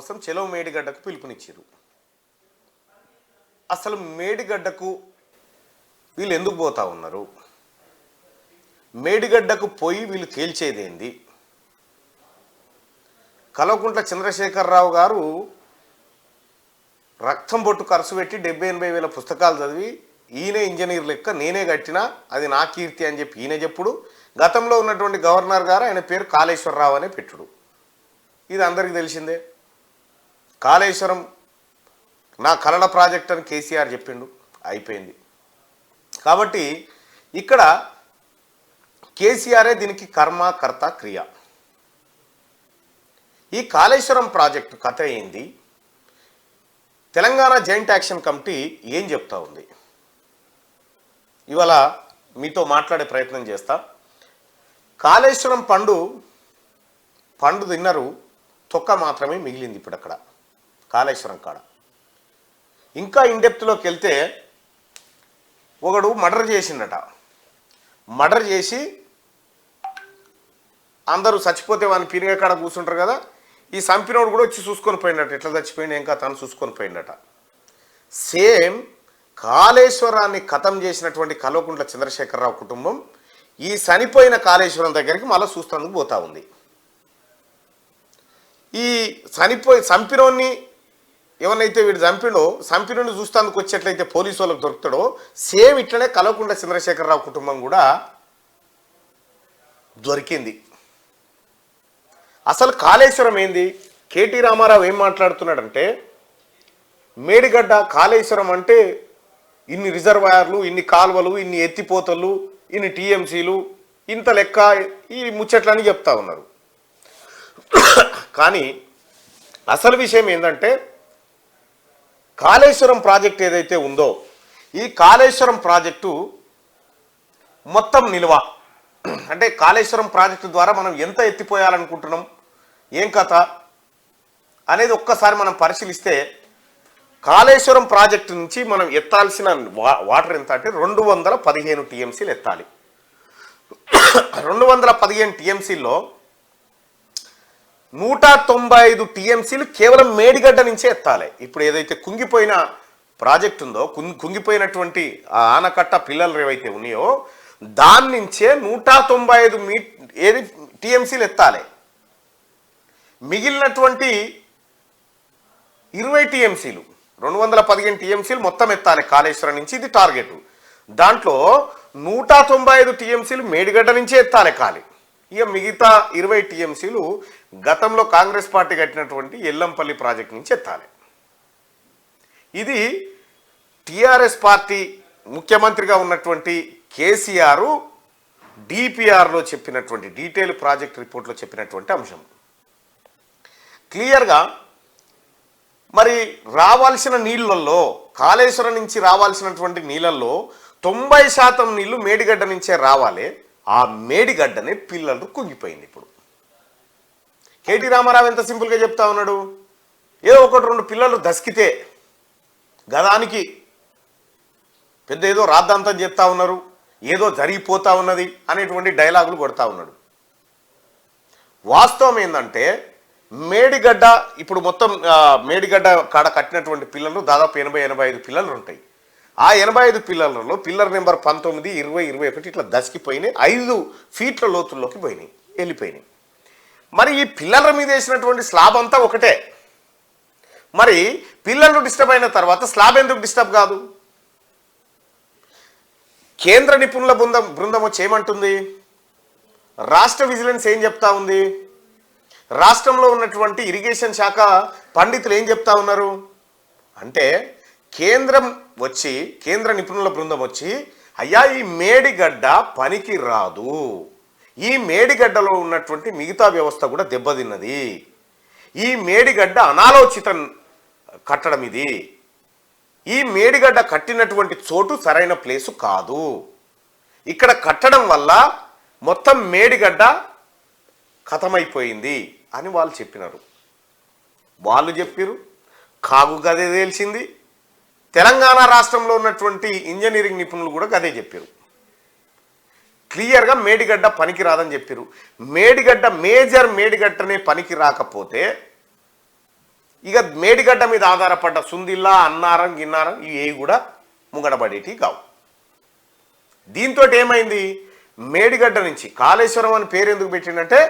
కోసం చెలవు మేడిగడ్డకు పిలుపునిచ్చారు అసలు మేడిగడ్డకు వీళ్ళు ఎందుకు పోతా ఉన్నారు? మేడిగడ్డకు పోయి వీళ్ళు తేల్చేదేంది? కల్వకుంట్ల చంద్రశేఖరరావు గారు రక్తం బొట్టు ఖర్చు పెట్టి డెబ్బై ఎనభై వేల పుస్తకాలు చదివి ఈయనే ఇంజనీర్ లెక్క నేనే కట్టినా అది నా కీర్తి అని చెప్పి ఈయన చెప్పుడు. గతంలో ఉన్నటువంటి గవర్నర్ గారు ఆయన పేరు కాళేశ్వరరావు అనే పెట్టుడు. ఇది అందరికీ తెలిసిందే. కాళేశ్వరం నా కలల ప్రాజెక్ట్ అని కేసీఆర్ చెప్పిండు అయిపోయింది. కాబట్టి ఇక్కడ కేసీఆరే దీనికి కర్మ కర్త క్రియ. ఈ కాళేశ్వరం ప్రాజెక్టు కథ అయింది తెలంగాణ జాయింట్ యాక్షన్ కమిటీ ఏం చెప్తా ఉంది? ఇవాళ మీతో మాట్లాడే ప్రయత్నం చేస్తా. కాళేశ్వరం పండు పండు తిన్నరు తొక్క మాత్రమే మిగిలింది ఇప్పుడు అక్కడ కాళేశ్వరం కాడ. ఇంకా ఇండెప్త్లోకి వెళ్తే ఒకడు మర్డర్ చేసిండట. మర్డర్ చేసి అందరూ చచ్చిపోతే వాని పీరిగా కాడ కూర్చుంటారు కదా ఈ సంపినోడు కూడా వచ్చి చూసుకొని పోయిండట. ఎట్లా చచ్చిపోయిండు ఇంకా తను చూసుకొని పోయిండట. సేమ్ కాళేశ్వరాన్ని ఖతం చేసినటువంటి కల్వకుంట్ల చంద్రశేఖరరావు కుటుంబం ఈ చనిపోయిన కాళేశ్వరం దగ్గరికి మళ్ళీ చూస్తేందుకు పోతా ఉంది. ఈ చనిపోయి చంపినోన్ని ఎవరినైతే వీడు చంపిడో చంపినని చూస్తానికి వచ్చేట్లయితే పోలీసు వాళ్ళకి దొరుకుతాడో సేమ్ ఇట్లనే కలవకుండా చంద్రశేఖరరావు కుటుంబం కూడా దొరికింది. అసలు కాళేశ్వరం ఏంది? కేటీ రామారావు ఏం మాట్లాడుతున్నాడంటే మేడిగడ్డ కాళేశ్వరం అంటే ఇన్ని రిజర్వాయర్లు ఇన్ని కాలువలు ఇన్ని ఎత్తిపోతలు ఇన్ని టీఎంసీలు ఇంత లెక్క ఈ ముచ్చట్లని చెప్తా ఉన్నారు. కానీ అసలు విషయం ఏంటంటే కాళేశ్వరం ప్రాజెక్ట్ ఏదైతే ఉందో ఈ కాళేశ్వరం ప్రాజెక్టు మొత్తం నిల్వ. అంటే కాళేశ్వరం ప్రాజెక్టు ద్వారా మనం ఎంత ఎత్తిపోయాలనుకుంటున్నాం ఏం కథ అనేది ఒక్కసారి మనం పరిశీలిస్తే కాళేశ్వరం ప్రాజెక్టు నుంచి మనం ఎత్తాల్సిన వా- వాటర్ ఎంత అంటే రెండు వందల పదిహేను టీఎంసీలు ఎత్తాలి. రెండు వందల పదిహేను టీఎంసీల్లో నూట తొంభై ఐదు టీఎంసీలు కేవలం మేడిగడ్డ నుంచే ఎత్తాలి. ఇప్పుడు ఏదైతే కుంగిపోయిన ప్రాజెక్ట్ ఉందో కుంగిపోయినటువంటి ఆ ఆనకట్ట పిల్లలు ఏవైతే ఉన్నాయో దాని నుంచే నూట తొంభై ఐదు మీ ఏది టీఎంసీలు ఎత్తాలి. మిగిలినటువంటి ఇరవై టీఎంసీలు రెండు వందల పదిహేను టీఎంసీలు మొత్తం ఎత్తాలి కాళేశ్వరం నుంచి ఇది టార్గెట్. దాంట్లో నూట తొంభై ఐదు టీఎంసీలు మేడిగడ్డ నుంచే ఎత్తాలి ఖాళీ. ఇక మిగతా ఇరవై టీఎంసీలు గతంలో కాంగ్రెస్ పార్టీ కట్టినటువంటి ఎల్లంపల్లి ప్రాజెక్ట్ నుంచి ఎత్తాలి. ఇది టిఆర్ఎస్ పార్టీ ముఖ్యమంత్రిగా ఉన్నటువంటి కేసీఆర్ డిపిఆర్లో చెప్పినటువంటి డీటెయిల్ ప్రాజెక్ట్ రిపోర్ట్లో చెప్పినటువంటి అంశం. క్లియర్గా మరి రావాల్సిన నీళ్ళల్లో కాళేశ్వరం నుంచి రావాల్సినటువంటి నీళ్ళల్లో తొంభై శాతం నీళ్ళు మేడిగడ్డ నుంచే రావాలి. ఆ మేడిగడ్డనే పిల్లలు కుంగిపోయింది ఇప్పుడు. కేటీ రామారావు ఎంత సింపుల్గా చెప్తా ఉన్నాడు? ఏదో ఒకటి రెండు పిల్లలు దసికితే గదానికి పెద్ద ఏదో రాద్ధాంతం చెప్తా ఉన్నారు ఏదో జరిగిపోతా ఉన్నది అనేటువంటి డైలాగులు కొడతా ఉన్నాడు. వాస్తవం ఏంటంటే మేడిగడ్డ ఇప్పుడు మొత్తం మేడిగడ్డ కాడ కట్టినటువంటి పిల్లలు దాదాపు ఎనభై ఎనభై ఐదు పిల్లలు ఉంటాయి. ఆ ఎనభై ఐదు పిల్లలలో పిల్లర్ నెంబర్ పంతొమ్మిది ఇరవై ఇరవై ఒకటి ఇట్లా దసికిపోయినాయి. ఐదు ఫీట్ల లోతుల్లోకి పోయినాయి వెళ్ళిపోయినాయి. మరి ఈ పిల్లల మీద వేసినటువంటి స్లాబ్ అంతా ఒకటే. మరి పిల్లలు డిస్టర్బ్ అయిన తర్వాత స్లాబ్ ఎందుకు డిస్టర్బ్ కాదు? కేంద్ర నిపుణుల బృందం బృందం వచ్చి ఏమంటుంది? రాష్ట్ర విజిలెన్స్ ఏం చెప్తా ఉంది? రాష్ట్రంలో ఉన్నటువంటి ఇరిగేషన్ శాఖ పండితులు ఏం చెప్తా ఉన్నారు? అంటే కేంద్రం వచ్చి కేంద్ర నిపుణుల బృందం వచ్చి అయ్యా ఈ మేడిగడ్డ పనికి రాదు. ఈ మేడిగడ్డలో ఉన్నటువంటి మిగతా వ్యవస్థ కూడా దెబ్బతిన్నది. ఈ మేడిగడ్డ అనాలోచిత కట్టడం ఇది. ఈ మేడిగడ్డ కట్టినటువంటి చోటు సరైన ప్లేసు కాదు. ఇక్కడ కట్టడం వల్ల మొత్తం మేడిగడ్డ ఖతమైపోయింది అని వాళ్ళు చెప్పినారు. వాళ్ళు చెప్పారు కాగు గదే తెలిసింది తెలంగాణ రాష్ట్రంలో ఉన్నటువంటి ఇంజనీరింగ్ నిపుణులు కూడా గదే చెప్పారు. క్లియర్గా మేడిగడ్డ పనికి రాదని చెప్పారు మేడిగడ్డ మేజర్ మేడిగడ్డనే పనికి రాకపోతే ఇక మేడిగడ్డ మీద ఆధారపడ్డ సుందిల్లా అన్నారం గిన్నారం ఇవి కూడా ముంగడబడేటి కావు. దీంతో ఏమైంది? మేడిగడ్డ నుంచి కాళేశ్వరం అని పేరు ఎందుకు పెట్టిండంటే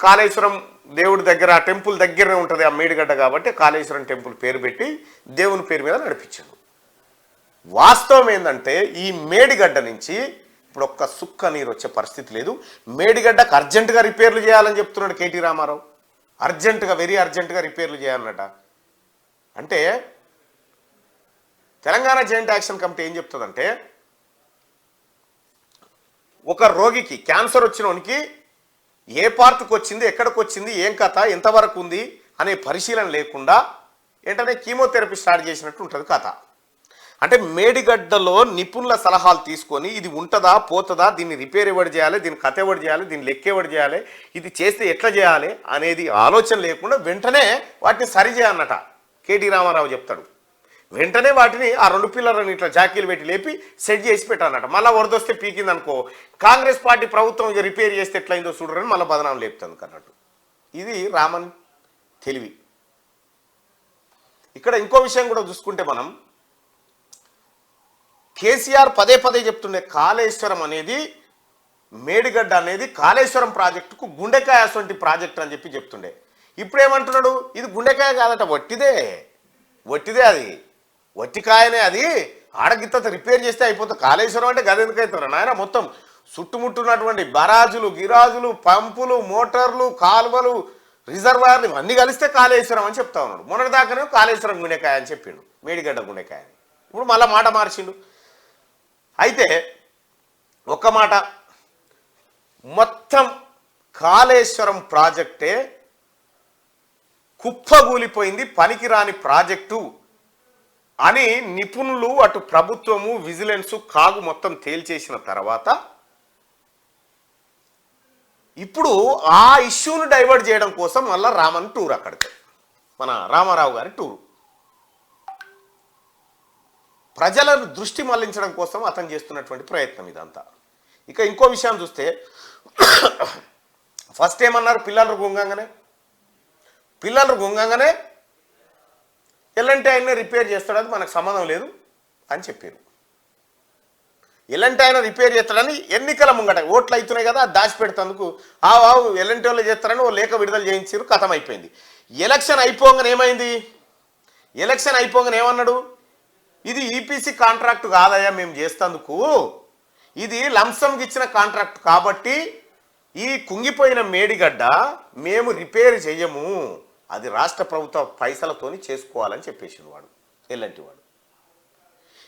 కాళేశ్వరం దేవుడి దగ్గర ఆ టెంపుల్ దగ్గరనే ఉంటుంది ఆ మేడిగడ్డ కాబట్టి కాళేశ్వరం టెంపుల్ పేరు పెట్టి దేవుని పేరు మీద నడిపించాడు వాస్తవం ఏంటంటే ఈ మేడిగడ్డ నుంచి ఇప్పుడు ఒక్క సుక్క నీరు వచ్చే పరిస్థితి లేదు. మేడిగడ్డకు అర్జెంటుగా రిపేర్లు చేయాలని చెప్తున్నాడు కేటీ రామారావు. అర్జెంటుగా వెరీ అర్జెంటుగా రిపేర్లు చేయాలన్నట అంటే తెలంగాణ జాయింట్ యాక్షన్ కమిటీ ఏం చెప్తుందంటే ఒక రోగికి క్యాన్సర్ వచ్చినోనికి ఏ పార్ట్కి వచ్చింది ఎక్కడికి వచ్చింది ఏం కథ ఎంతవరకు ఉంది అనే పరిశీలన లేకుండా వెంటనే కీమోథెరపీ స్టార్ట్ చేసినట్టు ఉంటుంది కథ. అంటే మేడిగడ్డలో నిపుణుల సలహాలు తీసుకొని ఇది ఉంటుందా పోతుందా దీన్ని రిపేర్ ఎవరు చేయాలి దీన్ని కథ ఎవరు చేయాలి దీన్ని లెక్క ఎవరు చేయాలి ఇది చేస్తే ఎట్లా చేయాలి అనేది ఆలోచన లేకుండా వెంటనే వాటిని సరిచేయన్నట కేటీ రామారావు చెప్తాడు. వెంటనే వాటిని ఆ రెండు పిల్లలను ఇట్లా జాకీలు పెట్టి లేపి సెట్ చేసి పెట్టానట మళ్ళీ వరదొస్తే పీకింది అనుకో కాంగ్రెస్ పార్టీ ప్రభుత్వం రిపేర్ చేస్తే ఎట్లయిందో చూడరని మళ్ళీ బదనాం లేపుతుంది అన్నట్టు. ఇది రామన్ తెలివి. ఇక్కడ ఇంకో విషయం కూడా చూసుకుంటే మనం కేసీఆర్ పదే పదే చెప్తుండే కాళేశ్వరం అనేది మేడిగడ్డ అనేది కాళేశ్వరం ప్రాజెక్టుకు గుండెకాయ అటువంటి ప్రాజెక్ట్ అని చెప్పి చెప్తుండే. ఇప్పుడు ఏమంటున్నాడు ఇది గుండెకాయ కాదట వట్టిదే. వట్టిదే అది. వట్టికాయనే అది. ఆడగిత్త రిపేర్ చేస్తే అయిపోతుంది. కాళేశ్వరం అంటే గది ఎందుకు నాయన మొత్తం చుట్టుముట్టున్నటువంటి బరాజులు గిరాజులు పంపులు మోటార్లు కాలువలు రిజర్వాయర్లు ఇవన్నీ కలిస్తే కాళేశ్వరం అని చెప్తా ఉన్నాడు. మొన్నటిదాకానే కాళేశ్వరం గుండెకాయ అని చెప్పిండు. మేడిగడ్డ గుండెకాయ అని ఇప్పుడు మళ్ళీ మాట మార్చిండు. అయితే ఒక్క మాట. మొత్తం కాళేశ్వరం ప్రాజెక్టే కుప్పగూలిపోయింది పనికిరాని ప్రాజెక్టు అని నిపుణులు అటు ప్రభుత్వము విజిలెన్స్ కాగు మొత్తం తేల్చేసిన తర్వాత ఇప్పుడు ఆ ఇష్యూను డైవర్ట్ చేయడం కోసం మళ్ళా రామన్ టూర్ అక్కడికి. మన రామారావు గారి టూరు. ప్రజలను దృష్టి మళ్ళించడం కోసం అతను చేస్తున్నటువంటి ప్రయత్నం ఇదంతా. ఇక ఇంకో విషయం చూస్తే ఫస్ట్ ఏమన్నారు? పిల్లలు గుంగంగానే? పిల్లలు గుంగంగానే? ఎల్లంటి ఆయన రిపేర్ చేస్తాడని మనకు సంబంధం లేదు అని చెప్పారు. ఎలాంటి ఆయన రిపేర్ చేస్తాడని ఎన్నికల ముంగట ఓట్లు అవుతున్నాయి కదా అది దాచి ఆ వావు ఎలాంటి వాళ్ళు చేస్తారని ఓ లేఖ విడుదల చేయించారు కథం అయిపోయింది ఎలక్షన్ అయిపోగానే ఏమైంది? ఎలక్షన్ అయిపోగానే ఏమన్నాడు? ఇది ఈపీసీ కాంట్రాక్ట్ కాదయ్యా మేము చేస్తందుకు. ఇది లంసంకి ఇచ్చిన కాంట్రాక్ట్ కాబట్టి ఈ కుంగిపోయిన మేడిగడ్డ మేము రిపేర్ చెయ్యము. అది రాష్ట్ర ప్రభుత్వ పైసలతోని చేసుకోవాలని చెప్పేసిండు వాడు ఎలాంటి వాడు.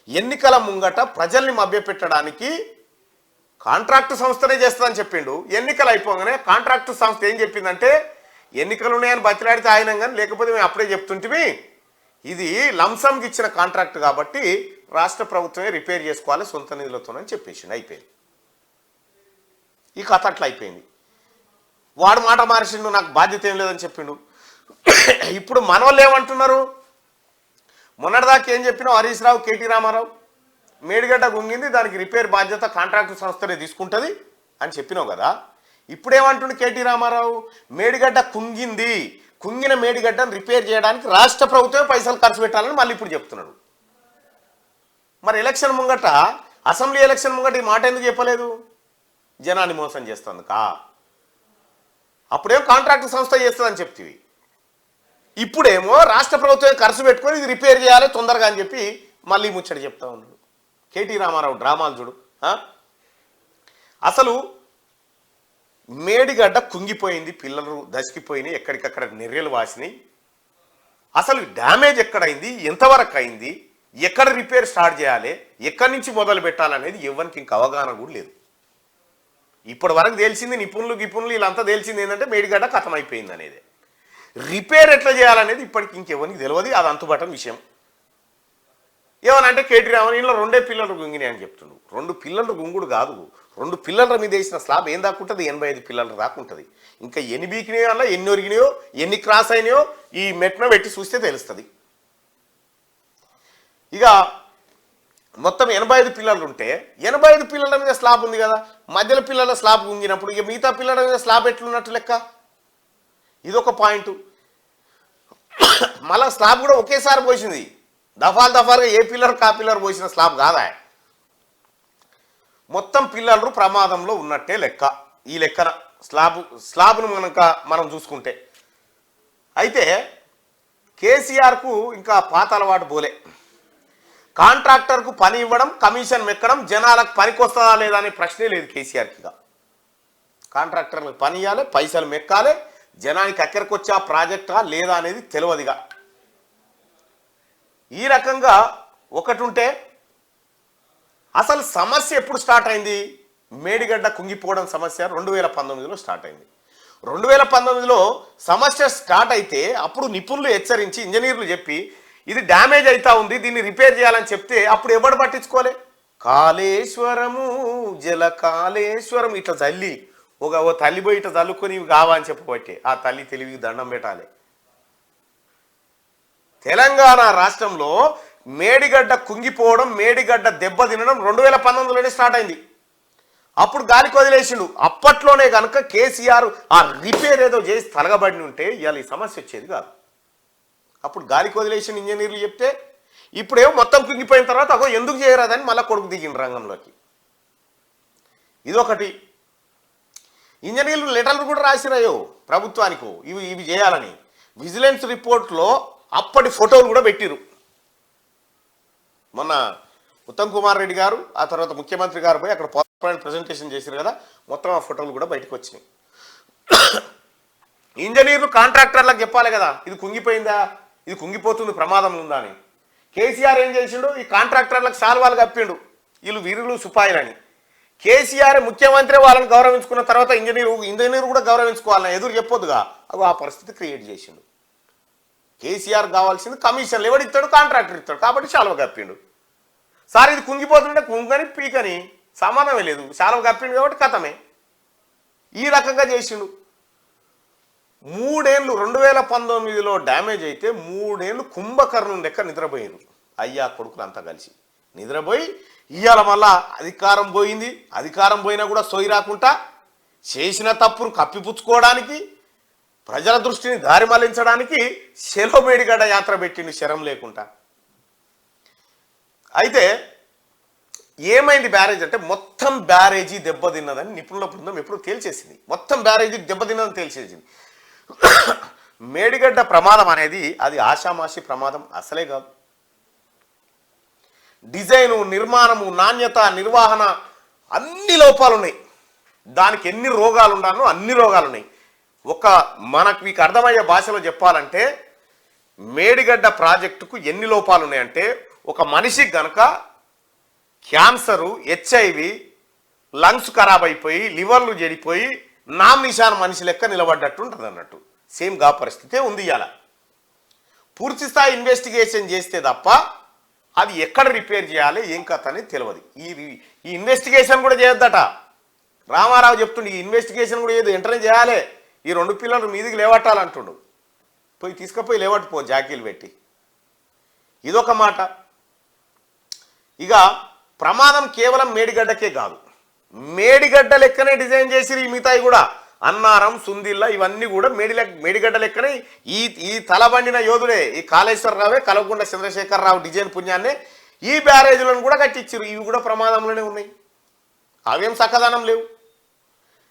ఎన్నికల ముంగట ప్రజల్ని మభ్యపెట్టడానికి కాంట్రాక్టు సంస్థనే చేస్తుందని చెప్పిండు. ఎన్నికలు అయిపోగానే కాంట్రాక్టు సంస్థ ఏం చెప్పిందంటే ఎన్నికలు ఉన్నాయని బతిలాడితే ఆయన కానీ లేకపోతే మేము అప్పుడే చెప్తుంటివి ఇది లంసంకి ఇచ్చిన కాంట్రాక్ట్ కాబట్టి రాష్ట్ర ప్రభుత్వమే రిపేర్ చేసుకోవాలి సొంత నిధులతోనని చెప్పేసిండు అయిపోయింది. ఈ కథ అట్లా అయిపోయింది. వాడు మాట మార్చిండు నాకు బాధ్యత ఏం లేదని చెప్పిండు. ఇప్పుడు మనోళ్ళు ఏమంటున్నారు? మొన్నటిదాకా ఏం చెప్పినావు హరీష్ రావు కేటీ రామారావు? మేడిగడ్డ గుంగింది దానికి రిపేర్ బాధ్యత కాంట్రాక్టు సంస్థనే తీసుకుంటుంది అని చెప్పినావు కదా. ఇప్పుడేమంటుండు కేటీ రామారావు? మేడిగడ్డ కుంగింది. కుంగిన మేడిగడ్డను రిపేర్ చేయడానికి రాష్ట్ర ప్రభుత్వమే పైసలు ఖర్చు పెట్టాలని మళ్ళీ ఇప్పుడు చెప్తున్నాడు. మరి ఎలక్షన్ ముంగట అసెంబ్లీ ఎలక్షన్ ముంగట ఈ మాట ఎందుకు చెప్పలేదు? జనాన్ని మోసం చేస్తుందికా అప్పుడేం కాంట్రాక్ట్ సంస్థ చేస్తుందని చెప్తివి. ఇప్పుడేమో రాష్ట్ర ప్రభుత్వం ఖర్చు పెట్టుకొని ఇది రిపేర్ చేయాలి తొందరగా అని చెప్పి మళ్ళీ ముచ్చట చెప్తా ఉన్నాడు. కేటీ రామారావు డ్రామాలు చూడు అసలు మేడిగడ్డ కుంగిపోయింది పిల్లలు దసికిపోయినాయి ఎక్కడికక్కడ నెర్రెలు వాసినాయి. అసలు డ్యామేజ్ ఎక్కడైంది ఎంతవరకు అయింది ఎక్కడ రిపేర్ స్టార్ట్ చేయాలి ఎక్కడి నుంచి మొదలు పెట్టాలనేది ఎవరికి ఇంక అవగాహన కూడా లేదు. ఇప్పటి వరకు తెలిసింది నిపుణులు గిపుణులు వీళ్ళంతా తెలిసింది ఏంటంటే మేడిగడ్డ కథం అయిపోయింది అనేది. రిపేర్ ఎట్లా చేయాలనేది ఇప్పటికి ఇంకెవరికి తెలియదు అది అంతుబట్టం విషయం. ఏమనంటే కేటీ రామన్ ఇంట్లో రెండే పిల్లలు గుంగినాయి అని చెప్తుండు. రెండు పిల్లలు గుంగుడు కాదు. రెండు పిల్లల మీద వేసిన స్లాబ్ ఏం దాకుంటుంది ఎనభై ఐదు పిల్లలు దాకుంటుంది ఇంకా ఎన్ని బీకినాయో అలా ఎన్ని ఒరిగినాయో ఎన్ని క్రాస్ అయినాయో ఈ మెట్న పెట్టి చూస్తే తెలుస్తుంది. ఇక మొత్తం ఎనభై ఐదు పిల్లలు ఉంటే ఎనభై ఐదు పిల్లల మీద స్లాబ్ ఉంది కదా? మధ్యలో పిల్లల స్లాబ్ గుంగినప్పుడు ఇక మిగతా పిల్లల మీద స్లాబ్ ఎట్లున్నట్టు లెక్క? ఇదొక పాయింట్. మళ్ళా స్లాబ్ కూడా ఒకేసారి పోసింది. దఫాలు దఫాలుగా ఏ పిల్లర్ కా పిల్లర్ పోసిన స్లాబ్ కాదా? మొత్తం పిల్లలు ప్రమాదంలో ఉన్నట్టే లెక్క. ఈ లెక్కన స్లాబ్ స్లాబ్ను మనక మనం చూసుకుంటే. అయితే కేసీఆర్కు ఇంకా పాత అలవాటు పోలే. కాంట్రాక్టర్కు పని ఇవ్వడం కమిషన్ మెక్కడం జనాలకు పనికొస్తుందా లేదా అనే ప్రశ్నే లేదు కేసీఆర్కి ఇక. కాంట్రాక్టర్లకు పని ఇవ్వాలి పైసలు మెక్కాలి జనానికి ఎక్కడికి వచ్చే ప్రాజెక్టా లేదా అనేది తెలియదుగా ఈ రకంగా ఒకటి ఉంటే అసలు సమస్య ఎప్పుడు స్టార్ట్ అయింది? మేడిగడ్డ కుంగిపోవడం సమస్య రెండు వేల పంతొమ్మిదిలో స్టార్ట్ అయింది. రెండు వేల పంతొమ్మిదిలో సమస్య స్టార్ట్ అయితే అప్పుడు నిపుణులు హెచ్చరించి ఇంజనీర్లు చెప్పి ఇది డ్యామేజ్ అవుతా ఉంది దీన్ని రిపేర్ చేయాలని చెప్తే అప్పుడు ఎవడు పట్టించుకోలే? కాళేశ్వరము జల కాళేశ్వరం ఇట్లా తల్లి ఒక ఓ తల్లి పోయి ఇట్లా చల్లుకొని ఇవి కావా అని చెప్పబట్టే ఆ తల్లి తెలివికి దండం పెట్టాలి. తెలంగాణ రాష్ట్రంలో మేడిగడ్డ కుంగిపోవడం మేడిగడ్డ దెబ్బ తినడం రెండు వేల పంతొమ్మిదిలోనే స్టార్ట్ అయింది. అప్పుడు గాలికి వదిలేసిండు అప్పట్లోనే కనుక కేసీఆర్ ఆ రిపేర్ ఏదో చేసి తలగబడి ఉంటే ఇవాళ ఈ సమస్య వచ్చేది కాదు. అప్పుడు గాలికి వదిలేసిన ఇంజనీర్లు చెప్తే ఇప్పుడేమో మొత్తం కుంగిపోయిన తర్వాత అగో ఎందుకు చేయరాదని మళ్ళీ కొడుకు దిగిన రంగంలోకి. ఇదొకటి. ఇంజనీర్లు లెటర్లు కూడా రాసినాయో ప్రభుత్వానికి ఇవి ఇవి చేయాలని. విజిలెన్స్ రిపోర్ట్లో అప్పటి ఫోటోలు కూడా పెట్టిరు మొన్న ఉత్తమ్ కుమార్ రెడ్డి గారు ఆ తర్వాత ముఖ్యమంత్రి గారు పోయి అక్కడ పవర్ పాయింట్ ప్రజెంటేషన్ చేశారు కదా మొత్తం ఆ ఫోటోలు కూడా బయటకు వచ్చినాయి. ఇంజనీర్లు కాంట్రాక్టర్లకు చెప్పాలి కదా ఇది కుంగిపోయిందా ఇది కుంగిపోతుంది ప్రమాదం ఉందా అని. కేసీఆర్ ఏం చేసిండు? ఈ కాంట్రాక్టర్లకు సాల్వాలు కప్పిండు. వీళ్ళు వీరులు సుపాయిలని. కేసీఆర్ ముఖ్యమంత్రి వాళ్ళని గౌరవించుకున్న తర్వాత ఇంజనీర్ ఇంజనీర్ కూడా గౌరవించుకోవాలని ఎదురు చెప్పొద్దుగా. అగో ఆ పరిస్థితి క్రియేట్ చేసిండు. కేసీఆర్ కావాల్సింది కమిషన్లు ఎవడు ఇస్తాడు కాంట్రాక్టర్ ఇస్తాడు. కాబట్టి శాలువ కప్పిండు. సార్ ఇది కుంగిపోతుంటే కుంగని పీకని సమానమే లేదు. శాలువ కప్పిండు కాబట్టి కథమే. ఈ రకంగా చేసిండు. మూడేళ్ళు రెండు వేల పంతొమ్మిదిలో డ్యామేజ్ అయితే మూడేళ్ళు కుంభకర్ణం లెక్క నిద్రపోయారు అయ్యా కొడుకులు అంతా కలిసి. నిద్రపోయి ఇవాళ మళ్ళా అధికారం పోయింది. అధికారం పోయినా కూడా సోయి రాకుండా చేసిన తప్పును కప్పిపుచ్చుకోవడానికి ప్రజల దృష్టిని దారి మళ్ళించడానికి శిలోమేడిగడ్డ యాత్ర పెట్టింది శరం లేకుండా. అయితే ఏమైంది బ్యారేజ్ అంటే మొత్తం బ్యారేజీ దెబ్బతిన్నదని నిపుణుల బృందం ఎప్పుడు తేల్చేసింది. మొత్తం బ్యారేజీ దెబ్బతిన్నదని తేల్చేసింది. మేడిగడ్డ ప్రమాదం అనేది అది ఆషామాషి ప్రమాదం అసలే కాదు. డిజైను నిర్మాణము నాణ్యత నిర్వహణ అన్ని లోపాలు ఉన్నాయి దానికి ఎన్ని రోగాలు ఉండాలో అన్ని రోగాలు ఉన్నాయి ఒక మనకు మీకు అర్థమయ్యే భాషలో చెప్పాలంటే మేడిగడ్డ ప్రాజెక్టుకు ఎన్ని లోపాలు ఉన్నాయంటే ఒక మనిషికి గనక క్యాన్సరు హెచ్ఐవి లంగ్స్ ఖరాబ్ అయిపోయి లివర్లు చెడిపోయి నామినిషాన్ మనిషి లెక్క నిలబడ్డట్టు ఉంటుంది అన్నట్టు. సేమ్గా పరిస్థితే ఉంది ఇవాళ పూర్తి స్థాయి ఇన్వెస్టిగేషన్ చేస్తే తప్ప అది ఎక్కడ రిపేర్ చేయాలి ఏం కథ అనేది తెలియదు ఈ ఈ ఇన్వెస్టిగేషన్ కూడా చేయొద్దట. రామారావు చెప్తుండే ఈ ఇన్వెస్టిగేషన్ కూడా ఏదో ఎంటర్ చేయాలి. ఈ రెండు పిల్లలు మీదికి లేవట్టాలంటుండు. పోయి తీసుకుపోయి లేవట్టుపో జాకీలు పెట్టి. ఇదొక మాట. ఇక ప్రమాదం కేవలం మేడిగడ్డకే కాదు. మేడిగడ్డ లెక్కనే డిజైన్ చేసిరు ఈ మిగతాయి కూడా. అన్నారం సుందిల్ల ఇవన్నీ కూడా మేడి లెక్క మేడిగడ్డ లెక్కనే ఈ ఈ తలబండిన యోధుడే ఈ కాళేశ్వరరావే కలవకుండ చంద్రశేఖరరావు డిజైన్ పుణ్యాన్నే ఈ బ్యారేజ్లను కూడా కట్టించారు ఇవి కూడా ప్రమాదంలోనే ఉన్నాయి. అవేం చక్కదనం లేవు.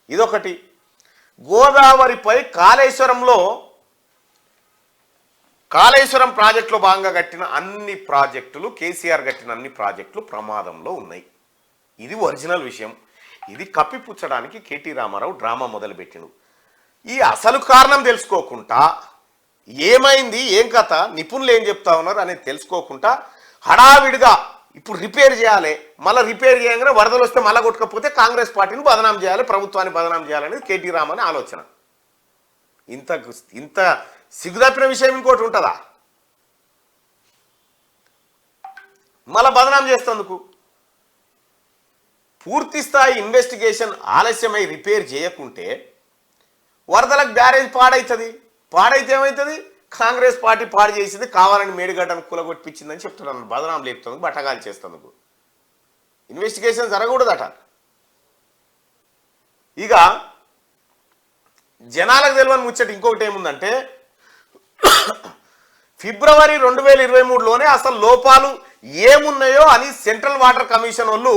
ఇదొకటి. గోదావరిపై కాళేశ్వరంలో కాళేశ్వరం ప్రాజెక్టులో భాగంగా కట్టిన అన్ని ప్రాజెక్టులు కేసీఆర్ కట్టిన అన్ని ప్రాజెక్టులు ప్రమాదంలో ఉన్నాయి. ఇది ఒరిజినల్ విషయం. ఇది కప్పిపుచ్చడానికి కేటీ రామారావు డ్రామా మొదలుపెట్టిండు. ఈ అసలు కారణం తెలుసుకోకుండా ఏమైంది ఏం కథ నిపుణులు ఏం చెప్తా ఉన్నారు అనేది తెలుసుకోకుండా హడావిడిగా ఇప్పుడు రిపేర్ చేయాలి. మళ్ళీ రిపేర్ చేయగానే వరదలు వస్తే మళ్ళీ కొట్టుకపోతే కాంగ్రెస్ పార్టీని బదనాం చేయాలి ప్రభుత్వాన్ని బదనాం చేయాలనేది కేటీ రామన్ ఆలోచన. ఇంత ఇంత సిగ్గుదప్పిన విషయం ఇంకోటి ఉంటుందా? మళ్ళా బదనాం చేస్తందుకు? పూర్తి స్థాయి ఇన్వెస్టిగేషన్ ఆలస్యమై రిపేర్ చేయకుంటే వరదలకు బ్యారేజ్ పాడవుతుంది పాడైతే ఏమవుతుంది కాంగ్రెస్ పార్టీ పాడు చేసింది కావాలని మేడిగడ్డను కూలగొట్టించిందని చెప్తున్నాను. బదనాం లేపుతుంది బట్టగాలు చేస్తందుకు ఇన్వెస్టిగేషన్ జరగకూడదట. ఇక జనాలకు తెలియని ముచ్చట ఇంకొకటి ఏముందంటే ఫిబ్రవరి రెండు వేల ఇరవై మూడులోనే అసలు లోపాలు ఏమున్నాయో అని సెంట్రల్ వాటర్ కమిషన్ వాళ్ళు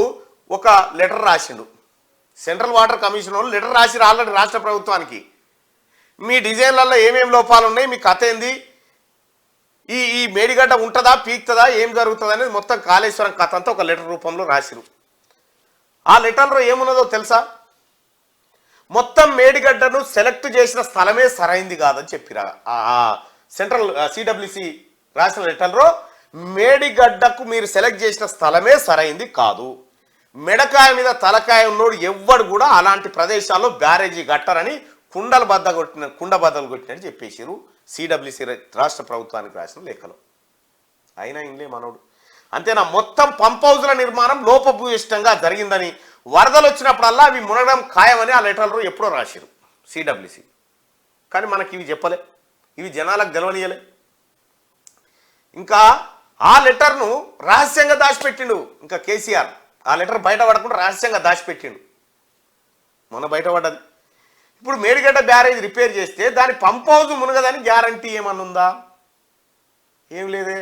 ఒక లెటర్ రాసిండు సెంట్రల్ వాటర్ కమిషన్ వాళ్ళు లెటర్ రాసి ఆల్రెడీ రాష్ట్ర ప్రభుత్వానికి. మీ డిజైన్లలో ఏమేమి లోపాలు ఉన్నాయి మీ కథ ఏంది? ఈ ఈ మేడిగడ్డ ఉంటుందా పీక్తుందా ఏం జరుగుతుంది అనేది మొత్తం కాళేశ్వరం కథ అంతా ఒక లెటర్ రూపంలో రాసిరు. ఆ లెటర్లో ఏమున్నదో తెలుసా? మొత్తం మేడిగడ్డను సెలెక్ట్ చేసిన స్థలమే సరైంది కాదని చెప్పిరా. సెంట్రల్ సిడబ్ల్యూసి రాసిన లెటర్లో మేడిగడ్డకు మీరు సెలెక్ట్ చేసిన స్థలమే సరైంది కాదు. మెడకాయ మీద తలకాయ ఉన్నోడు ఎవ్వడు కూడా అలాంటి ప్రదేశాల్లో బ్యారేజీ కట్టరని కుండలు బద్ద కొట్టిన కుండ బద్దలు కొట్టినట్టు చెప్పేసారు సిడబ్ల్యూసి రాష్ట్ర ప్రభుత్వానికి రాసిన లేఖలో. అయినా ఇంలే మనోడు. అంతేనా? మొత్తం పంప్ హౌజ్ల నిర్మాణం లోపభూయిష్టంగా జరిగిందని వరదలు వచ్చినప్పుడల్లా అవి మునగడం ఖాయమని ఆ లెటర్లో ఎప్పుడో రాశారు సిడబ్ల్యూసి కానీ మనకి ఇవి చెప్పలే. ఇవి జనాలకు గెలవనీయలే ఇంకా ఆ లెటర్ను రహస్యంగా దాచిపెట్టిండు ఇంకా కేసీఆర్. ఆ లెటర్ బయట పడకుండా రహస్యంగా దాచిపెట్టిండు. మొన్న బయటపడ్డది ఇప్పుడు మేడిగడ్డ బ్యారేజ్ రిపేర్ చేస్తే దాని పంప్ హౌస్ మునగదని గ్యారంటీ ఏమన్నా ఉందా ఏం లేదే.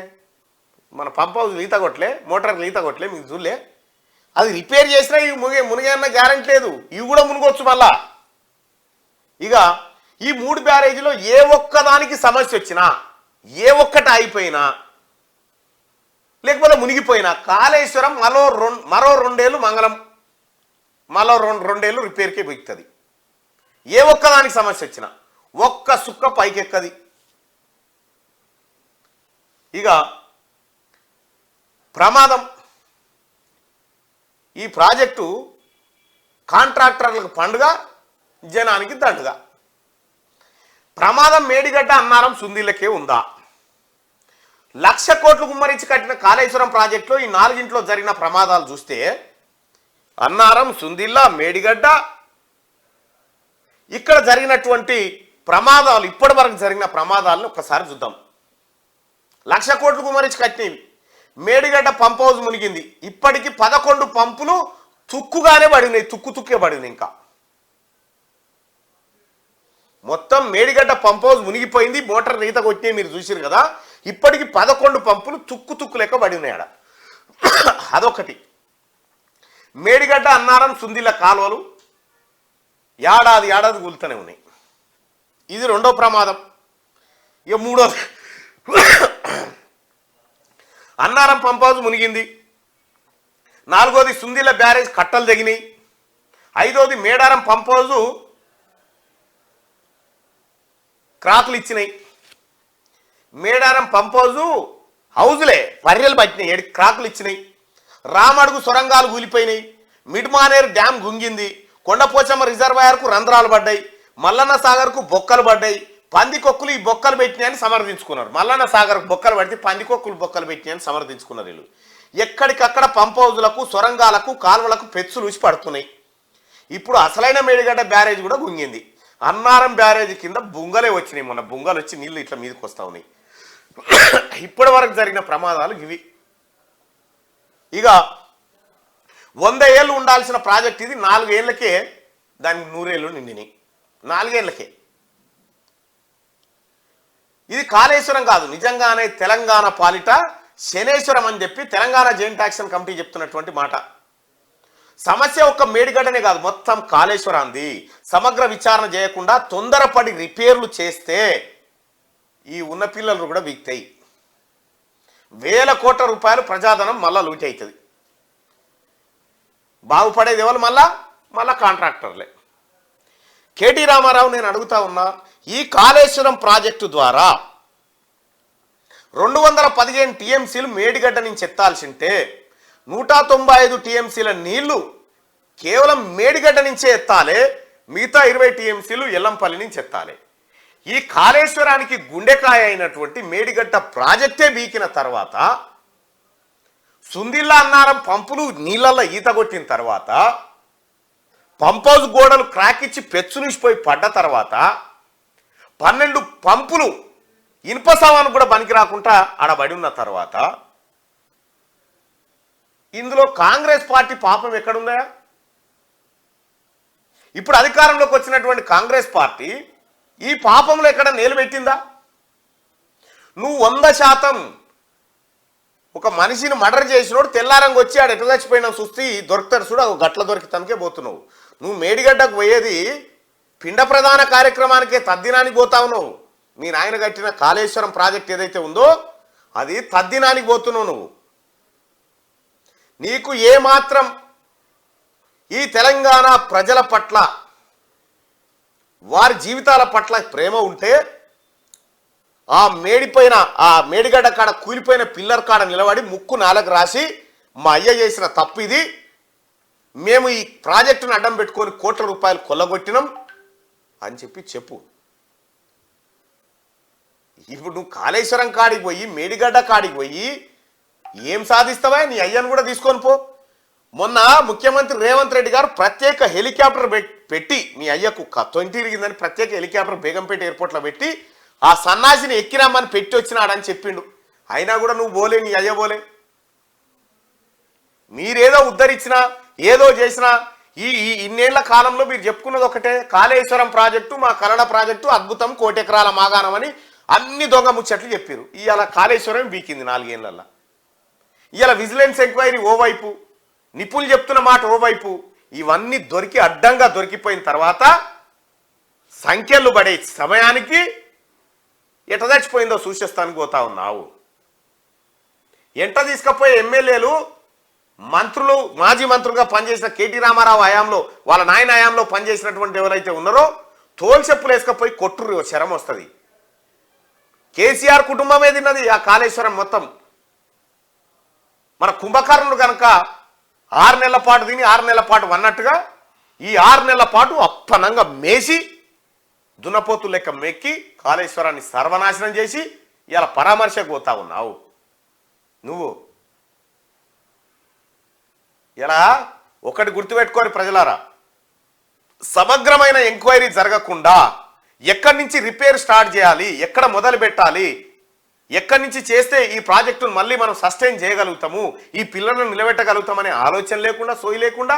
మన పంప్ హౌస్ ఈత కొట్టలే మోటార్ ఈత కొట్టలే మీకు చూడలే. అది రిపేర్ చేసినా ఇవి మునిగే మునిగే అన్న గ్యారంటీ లేదు. ఇవి కూడా మునుగొచ్చు మళ్ళా. ఇక ఈ మూడు బ్యారేజీలో ఏ ఒక్కదానికి సమస్య వచ్చినా ఏ ఒక్కటి అయిపోయినా లేకపోతే మునిగిపోయినా కాళేశ్వరం మరో రెండు మరో రెండేళ్ళు మంగళం మరో రెండు రెండేళ్ళు రిపేర్కే బిగుతుంది ఏ ఒక్కదానికి సమస్య వచ్చినా ఒక్క సుక్క పైకెక్కది. ఇక ప్రమాదం. ఈ ప్రాజెక్టు కాంట్రాక్టర్లకు పండుగ జనానికి దండుగ. ప్రమాదం మేడిగడ్డ అన్నారం సుందీలకే ఉందా? లక్ష కోట్లు గుమ్మరించి కట్టిన కాళేశ్వరం ప్రాజెక్టులో ఈ నాలుగింట్లో జరిగిన ప్రమాదాలు చూస్తే అన్నారం సుందిల్ల మేడిగడ్డ ఇక్కడ జరిగినటువంటి ప్రమాదాలు ఇప్పటి వరకు జరిగిన ప్రమాదాలను ఒకసారి చూద్దాం. లక్ష కోట్లు మరించి కట్టినవి మేడిగడ్డ పంప్ హౌస్ మునిగింది. ఇప్పటికి పదకొండు పంపులు తుక్కుగానే పడినాయి తుక్కు తుక్కే పడినాయి ఇంకా. మొత్తం మేడిగడ్డ పంప్ హౌస్ మునిగిపోయింది మోటార్ ఈత కొట్టినాయి మీరు చూసిరు కదా. ఇప్పటికి పదకొండు పంపులు తుక్కు తుక్కు లెక్క పడి ఉన్నాయి అదొకటి. మేడిగడ్డ అన్నారం సుందిల కాలువలు ఏడాది ఏడాది కూలుతూనే ఉన్నాయి. ఇది రెండో ప్రమాదం. ఇక మూడోది. అన్నారం పంపాజు మునిగింది. నాలుగోది సుందిల బ్యారేజ్ కట్టలు తెగినాయి. ఐదోది మేడారం పంప్ క్రాతులు క్రాకులు ఇచ్చినాయి. మేడారం పంపోజు హౌజులే పర్రెలు పట్టినాయి. ఏడు క్రాకులు ఇచ్చినాయి. రామడుగు సొరంగాలు కూలిపోయినాయి. మిడ్మానేరు డ్యామ్ గుంగింది. కొండపోచమ్మ రిజర్వాయర్కు రంధ్రాలు పడ్డాయి. మల్లన్న సాగర్కు బొక్కలు పడ్డాయి. పందికొక్కులు ఈ బొక్కలు పెట్టినాయని సమర్థించుకున్నారు. మల్లన్న సాగర్ బొక్కలు పడితే పందికొక్కులు బొక్కలు పెట్టినాయని సమర్థించుకున్నారు వీళ్ళు. ఎక్కడికక్కడ పంప్ హౌజులకు సొరంగాలకు కాలువలకు పెచ్చులు ఊసి పడుతున్నాయి. ఇప్పుడు అసలైన మేడిగడ్డ బ్యారేజ్ కూడా గుంగింది. అన్నారం బ్యారేజ్ కింద బుంగలే వచ్చినాయి మొన్న. బుంగలు వచ్చి నీళ్ళు ఇట్లా మీదకి వస్తూ ఉన్నాయి. ఇప్పటి వరకు జరిగిన ప్రమాదాలు ఇవి. ఇక వంద ఏళ్ళు ఉండాల్సిన ప్రాజెక్ట్ ఇది నాలుగేళ్ళకే దానికి నూరేళ్ళు నిండినాయి. నాలుగేళ్ళకే. ఇది కాళేశ్వరం కాదు నిజంగానే తెలంగాణ పాలిట శనేశ్వరం అని చెప్పి తెలంగాణ జైంట్ యాక్షన్ కమిటీ చెప్తున్నటువంటి మాట. సమస్య ఒక్క మేడిగడ్డనే కాదు మొత్తం కాళేశ్వరాంది. సమగ్ర విచారణ చేయకుండా తొందరపడి రిపేర్లు చేస్తే ఈ ఉన్న పిల్లలు కూడా వీక్తాయి. వేల కోట్ల రూపాయలు ప్రజాధనం మళ్ళా లూటి అవుతుంది బాగుపడేది ఎవరు? మళ్ళా మళ్ళా కాంట్రాక్టర్లే. కేటీ రామారావు నేను అడుగుతా ఉన్నా ఈ కాళేశ్వరం ప్రాజెక్టు ద్వారా రెండు వందల పదిహేను టీఎంసీలు మేడిగడ్డ నుంచి ఎత్తాల్సింటే నూట తొంభై ఐదు టీఎంసీల నీళ్ళు కేవలం మేడిగడ్డ నుంచే ఎత్తాలి మిగతా ఇరవై టీఎంసీలు ఎల్లంపల్లి నుంచి ఎత్తాలి. ఈ కాళేశ్వరానికి గుండెకాయ అయినటువంటి మేడిగడ్డ ప్రాజెక్టే బీకిన తర్వాత సుందిల్లా అన్నారం పంపులు నీళ్ళల్లో ఈత కొట్టిన తర్వాత పంప్ హౌస్ గోడలు క్రాక్ ఇచ్చి పెచ్చునిసిపోయి పడ్డ తర్వాత పన్నెండు పంపులు ఇనుప సామాను కూడా పనికి రాకుండా ఆడబడి ఉన్న తర్వాత ఇందులో కాంగ్రెస్ పార్టీ పాపం ఎక్కడుందా? ఇప్పుడు అధికారంలోకి వచ్చినటువంటి కాంగ్రెస్ పార్టీ ఈ పాపంలో ఎక్కడ నిలబెట్టిందా నువ్వు వంద శాతం ఒక మనిషిని మర్డర్ చేసినోడు తెల్లారంగా వచ్చి ఆడు ఎట్లా చచ్చిపోయినావు చూస్తే దొరుకుతాడు చూడు గట్ల దొరికి తనకే పోతున్నావు. నువ్వు మేడిగడ్డకు పోయేది పిండ ప్రధాన కార్యక్రమానికే తద్దినానికి పోతావు నువ్వు. మీ నాయన కట్టిన కాళేశ్వరం ప్రాజెక్ట్ ఏదైతే ఉందో అది తద్దినానికి పోతున్నావు నువ్వు. నీకు ఏమాత్రం ఈ తెలంగాణ ప్రజల పట్ల వారి జీవితాల పట్ల ప్రేమ ఉంటే ఆ మేడిపోయిన ఆ మేడిగడ్డ కాడ కూలిపోయిన పిల్లర్ కాడ నిలబడి ముక్కు నాలకు రాసి మా అయ్య చేసిన తప్పు ఇది. మేము ఈ ప్రాజెక్టును అడ్డం పెట్టుకొని కోట్ల రూపాయలు కొల్లగొట్టినాం. అని చెప్పి చెప్పు. ఇప్పుడు నువ్వు కాళేశ్వరం కాడికి పోయి మేడిగడ్డ కాడికి పోయి ఏం సాధిస్తావా? నీ అయ్యను కూడా తీసుకొని పో. మొన్న ముఖ్యమంత్రి రేవంత్ రెడ్డి గారు ప్రత్యేక హెలికాప్టర్ పెట్టి మీ అయ్యకు తొంటి తిరిగిందని ప్రత్యేక హెలికాప్టర్ బేగంపేట ఎయిర్పోర్ట్లో పెట్టి ఆ సన్నాసిని ఎక్కిరమ్మని పెట్టి వచ్చినాడని చెప్పిండు. అయినా కూడా నువ్వు పోలే నీ అయ్య పోలే మీరేదో ఉద్ధరించినా ఏదో చేసినా ఈ ఈ ఇన్నేళ్ళ కాలంలో మీరు చెప్పుకున్నది ఒకటే కాళేశ్వరం ప్రాజెక్టు మా కన్నడ ప్రాజెక్టు అద్భుతం కోటెకరాల మాగాణం అని అన్ని దొంగ ముచ్చట్లు చెప్పారు ఇవాళ కాళేశ్వరం వీకింది నాలుగేళ్ళలో ఇవాళ విజిలెన్స్ ఎంక్వైరీ ఓవైపు నిపుణులు చెప్తున్న మాట ఓవైపు ఇవన్నీ దొరికి అడ్డంగా దొరికిపోయిన తర్వాత సంఖ్యలు పడే సమయానికి ఎట సూచిస్తానికి పోతా ఉన్నావు. ఎంట తీసుకపోయే ఎమ్మెల్యేలు మంత్రులు మాజీ మంత్రులుగా పనిచేసిన కేటీ రామారావు హయాంలో వాళ్ళ నాయన హయాంలో పనిచేసినటువంటి ఎవరైతే ఉన్నారో తోల్చెప్పులు వేసుకపోయి కొట్టురు శరం వస్తుంది. కేసీఆర్ కుటుంబమే తిన్నది ఆ కాళేశ్వరం మొత్తం. మన కుంభకర్ణుడు కనుక ఆరు నెలల పాటు తిని ఆరు నెలల పాటు అన్నట్టుగా ఈ ఆరు నెలల పాటు అప్పనంగా మేసి దున్నపోతు లెక్క మెక్కి కాళేశ్వరాన్ని సర్వనాశనం చేసి ఇలా పరామర్శకు పోతా ఉన్నావు. నువ్వు. ఇలా ఒకటి గుర్తుపెట్టుకోని ప్రజలారా. సమగ్రమైన ఎంక్వైరీ జరగకుండా ఎక్కడి నుంచి రిపేర్ స్టార్ట్ చేయాలి ఎక్కడ మొదలు పెట్టాలి ఎక్కడి నుంచి చేస్తే ఈ ప్రాజెక్టును మళ్ళీ మనం సస్టైన్ చేయగలుగుతాము ఈ పిల్లలను నిలబెట్టగలుగుతామనే ఆలోచన లేకుండా సోయి లేకుండా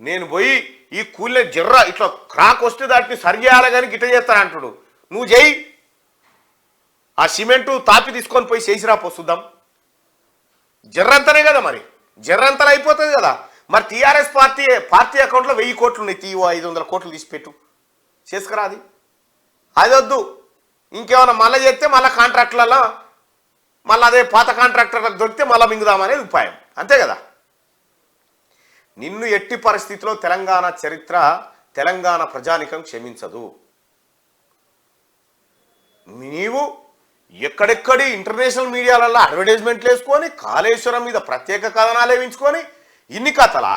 నేను పోయి ఈ కూలే జర్ర ఇట్లా క్రాక్ వస్తే దాటిని సరి చేయాలి కానీ గిట్ట చేస్తాను అంటుడు. నువ్వు చేయి ఆ సిమెంటు తాపి తీసుకొని పోయి చేసిరా పోస్తుందాం జర్రంతనే కదా మరి. జర్రంతలు అయిపోతుంది కదా. మరి టీఆర్ఎస్ పార్టీ పార్టీ అకౌంట్లో వెయ్యి కోట్లు ఉన్నాయి. తీవో ఐదు వందల కోట్లు తీసిపెట్టు. చేసుకురా అది. అది వద్దు. ఇంకేమైనా మళ్ళీ చేస్తే మళ్ళీ కాంట్రాక్టులలో మళ్ళీ అదే పాత కాంట్రాక్టర్లకు దొరికితే మళ్ళీ మింగుదామనేది ఉపాయం. అంతే కదా. నిన్ను ఎట్టి పరిస్థితిలో తెలంగాణ చరిత్ర తెలంగాణ ప్రజానికం క్షమించదు. నీవు ఎక్కడెక్కడి ఇంటర్నేషనల్ మీడియాలలో అడ్వర్టైజ్మెంట్లు వేసుకొని కాళేశ్వరం మీద ప్రత్యేక కథనాలు వేయించుకొని ఇన్ని కథలా?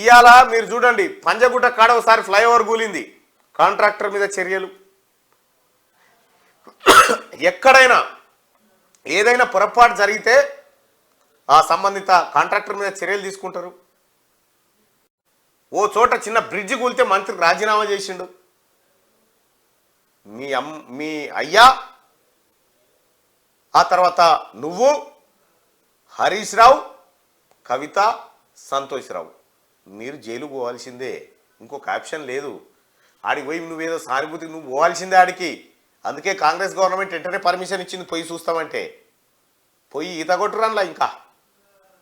ఇవాళ మీరు చూడండి పంజగుట్ట కాడ ఒకసారి ఫ్లైఓవర్ కూలింది కాంట్రాక్టర్ మీద చర్యలు. ఎక్కడైనా ఏదైనా పొరపాటు జరిగితే ఆ సంబంధిత కాంట్రాక్టర్ మీద చర్యలు తీసుకుంటారు. ఓ చోట చిన్న బ్రిడ్జి కూలితే మంత్రి రాజీనామా చేసిండు. మీ అమ్ మీ అయ్యా ఆ తర్వాత నువ్వు హరీష్ రావు కవిత సంతోష్ రావు. మీరు జైలు పోవాల్సిందే. ఇంకొక ఆప్షన్ లేదు. ఆడికి పోయి నువ్వేదో సానుభూతికి నువ్వు పోవాల్సిందే ఆడికి. అందుకే కాంగ్రెస్ గవర్నమెంట్ వెంటనే పర్మిషన్ ఇచ్చింది పోయి చూస్తామంటే. పోయి ఈత కొట్టురాన్లా ఇంకా.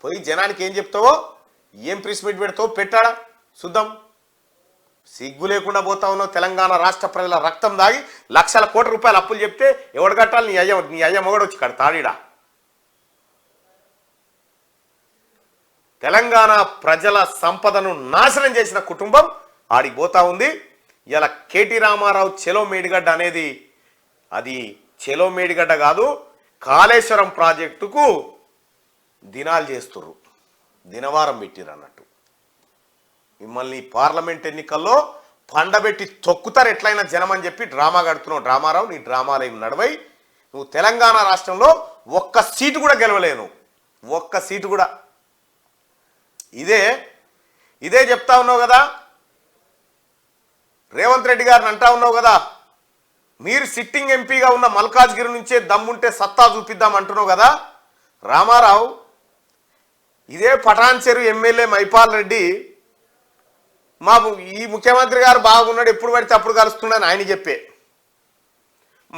పోయి జనానికి ఏం చెప్తావో ఏం ప్రెస్ మీట్ పెడతావో పెట్టాడా? చూద్దాం. సిగ్గు లేకుండా పోతా ఉన్నావు తెలంగాణ రాష్ట్ర ప్రజల రక్తం దాగి లక్షల కోట్ల రూపాయలు అప్పులు చెప్తే ఎవడు కట్టాలి? నీ అయ్య నీ అయ్య మొగడు వచ్చి కడతాడిడా తెలంగాణ ప్రజల సంపదను నాశనం చేసిన కుటుంబం ఆడికి పోతా ఉంది. ఇలా కేటీ రామారావు చెలో మేడిగడ్డ అనేది అది చెలో మేడిగడ్డ కాదు కాళేశ్వరం ప్రాజెక్టుకు దినాలు చేస్తుర్రు. దినవారం పెట్టిర్రు అన్నట్టు మిమ్మల్ని పార్లమెంట్ ఎన్నికల్లో పండబెట్టి తొక్కుతారు ఎట్లయినా జనం అని చెప్పి డ్రామా కడుతున్నావు డ్రామారావు నీ డ్రామాలు ఏమి నడవై. నువ్వు తెలంగాణ రాష్ట్రంలో ఒక్క సీటు కూడా గెలవలేను ఒక్క సీటు కూడా. ఇదే ఇదే చెప్తా ఉన్నావు కదా. రేవంత్ రెడ్డి గారిని అంటా ఉన్నావు కదా. మీరు సిట్టింగ్ ఎంపీగా ఉన్న మల్కాజ్గిరి నుంచే దమ్ముంటే సత్తా చూపిద్దాం అంటున్నావు కదా. రామారావు ఇదే పటాన్ చెరు ఎమ్మెల్యే మైపాల్ రెడ్డి మా ఈ ముఖ్యమంత్రి గారు బాగున్నాడు ఎప్పుడు పడితే అప్పుడు కలుస్తున్నాడని ఆయన చెప్పే.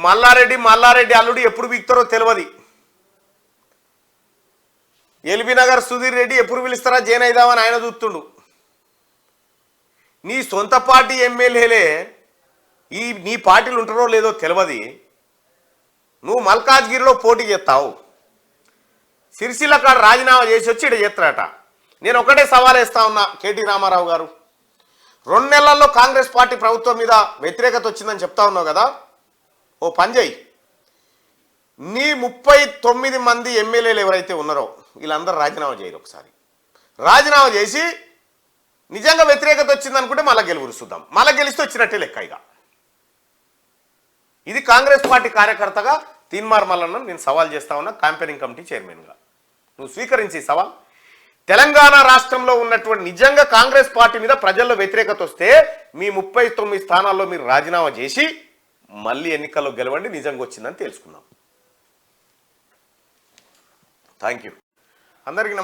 మల్లారెడ్డి మల్లారెడ్డి అల్లుడు ఎప్పుడు వీక్తారో తెలియదు ఎల్బీ నగర్ సుధీర్ రెడ్డి ఎప్పుడు పిలుస్తారా జైన్ అయిదామని ఆయన చూస్తుండు. నీ సొంత పార్టీ ఎమ్మెల్యేలే ఈ నీ పార్టీలు ఉంటారో లేదో తెలియదు నువ్వు మల్కాజ్గిరిలో పోటీ చేస్తావు. సిరిసిల్ల కాడ రాజీనామా చేసి వచ్చి ఇక్కడ చేస్తాడట నేను ఒకటే సవాల్ వేస్తా ఉన్నా కేటీ రామారావు గారు. రెండు నెలల్లో కాంగ్రెస్ పార్టీ ప్రభుత్వం మీద వ్యతిరేకత వచ్చిందని చెప్తా ఉన్నావు కదా? ఓ పంజయ్ నీ ముప్పై తొమ్మిది మంది ఎమ్మెల్యేలు ఎవరైతే ఉన్నారో వీళ్ళందరూ రాజీనామా చేయరు ఒకసారి. రాజీనామా చేసి నిజంగా వ్యతిరేకత వచ్చిందనుకుంటే మళ్ళీ గెలువురు చూద్దాం. మళ్ళీ గెలిస్తే వచ్చినట్టే లెక్క ఇక. ఇది కాంగ్రెస్ పార్టీ కార్యకర్తగా తీన్మార్ మల్లన్న నేను సవాల్ చేస్తా ఉన్నా క్యాంపెయినింగ్ కమిటీ చైర్మన్గా. నువ్వు స్వీకరించి సవాల్ తెలంగాణ రాష్ట్రంలో ఉన్నటువంటి నిజంగా కాంగ్రెస్ పార్టీ మీద ప్రజల్లో వ్యతిరేకత వస్తే మీ ముప్పై తొమ్మిది స్థానాల్లో మీరు రాజీనామా చేసి మళ్ళీ ఎన్నికల్లో గెలవండి నిజంగా వచ్చిందని తెలుసుకుందాం. థ్యాంక్ యూ అందరికీ